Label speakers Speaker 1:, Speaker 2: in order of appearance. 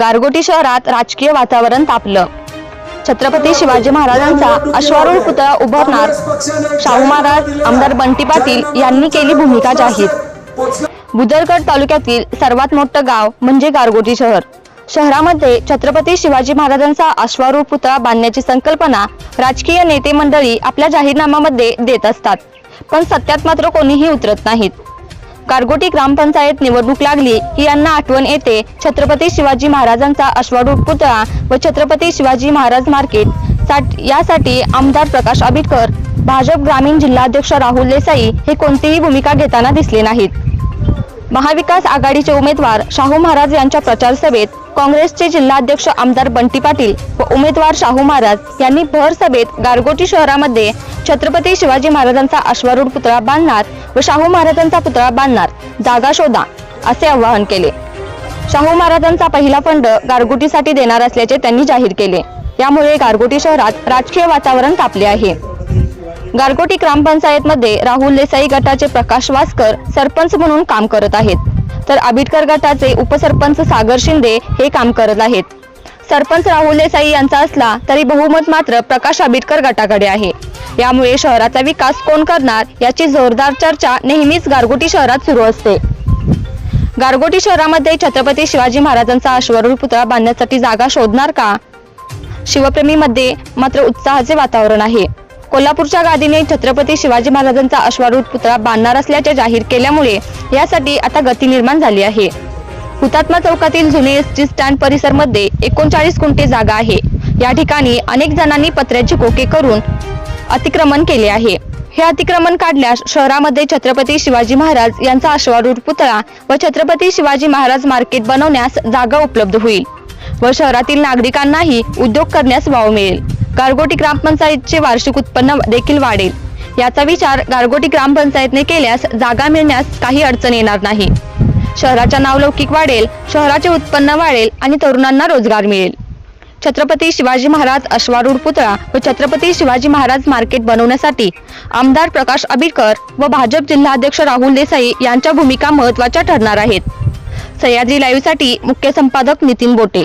Speaker 1: गारगोटी शहरात राजकीय वातावरण तापलं. छत्रपती शिवाजी महाराजांचा अश्वारूढ पुतळा उभारणार शाहू महाराज आमदार बंटी पाटील यांनी केली भूमिका जाहीर. बुदरगड तालुक्यातील सर्वात मोठं गाव म्हणजे गारगोटी शहर. शहरामध्ये छत्रपती शिवाजी महाराजांचा अश्वारूढ पुतळा बांधण्याची संकल्पना राजकीय नेते मंडळी आपल्या जाहीरनाम्यामध्ये देत असतात. पण सत्यात मात्र कोणीही उतरत नाहीत. कारगोटी ग्रामपंचायत निवडणूक लागली की यांना आठवण येते. छत्रपती शिवाजी महाराजांचा अश्वारूढ पुतळा व छत्रपती शिवाजी महाराज मार्केट. यासाठी आमदार प्रकाश आबिटकर भाजप ग्रामीण जिल्हाध्यक्ष राहुल देसाई हे कोणतीही भूमिका घेताना दिसले नाहीत. महाविकास आघाडीचे उमेदवार शाहू महाराज यांच्या प्रचार सभेत काँग्रेसचे जिल्हाध्यक्ष आमदार बंटी पाटील व उमेदवार शाहू महाराज यांनी भर सभेत गारगोटी शहरामध्ये छत्रपती शिवाजी महाराजांचा अश्वारूढ पुतळा बांधणार व शाहू महाराजांचा पुतळा बांधणार जागा शोधा असे आवाहन केले. शाहू महाराजांचा पहिला फंड गारगोटीसाठी देणार असल्याचे त्यांनी जाहीर केले. यामुळे गारगोटी शहरात राजकीय वातावरण तापले आहे. गारगोटी ग्रामपंचायतमध्ये राहुल देसाई गटाचे प्रकाश वासकर सरपंच म्हणून काम करत आहेत. तर आबिटकर गटाचे उपसरपंच सागर शिंदे हे काम करत आहेत. सरपंच राहुल देसाई यांचा असला तरी बहुमत मात्र प्रकाश आबिटकर गटाकडे आहे. यामुळे शहराचा विकास कोण करणार याची जोरदार चर्चा नेहमीच गारगोटी शहरात सुरू असते. गारगोटी शहरामध्ये छत्रपती शिवाजी महाराजांचा अश्वरूढ पुतळा बांधण्यासाठी जागा शोधणार का? शिवप्रेमीमध्ये मात्र उत्साहाचे वातावरण आहे. कोल्हापूरच्या गादीने छत्रपती शिवाजी महाराजांचा अश्वारूढ पुतळा बांधणार असल्याचे जाहीर केल्यामुळे यासाठी आता गती निर्माण झाली आहे. हुतात्मा चौकातील जुने एस टी स्टँड परिसरमध्ये एकोणचाळीस गुंठे जागा आहे. या ठिकाणी अनेक जणांनी पत्र्याची कोके करून अतिक्रमण केले आहे. हे अतिक्रमण काढल्यास शहरामध्ये छत्रपती शिवाजी महाराज यांचा अश्वारूढ पुतळा व छत्रपती शिवाजी महाराज मार्केट बनवण्यास जागा उपलब्ध होईल व शहरातील नागरिकांनाही उद्योग करण्यास वाव मिळेल. गारगोटी ग्रामपंचायतचे वार्षिक उत्पन्न देखील वाढेल. याचा विचार गारगोटी ग्रामपंचायतने केल्यास जागा मिळण्यास काही अडचण येणार नाही. शहराच्या नावलौकिक वाढेल शहराचे उत्पन्न वाढेल आणि तरुणांना रोजगार मिळेल. छत्रपती शिवाजी महाराज अश्वारूढ पुतळा व छत्रपती शिवाजी महाराज मार्केट बनवण्यासाठी आमदार प्रकाश आबिडकर व भाजप जिल्हाध्यक्ष राहुल देसाई यांच्या भूमिका महत्त्वाच्या ठरणार आहेत. सह्याद्री लाईव्हसाठी मुख्य संपादक नितीन बोटे.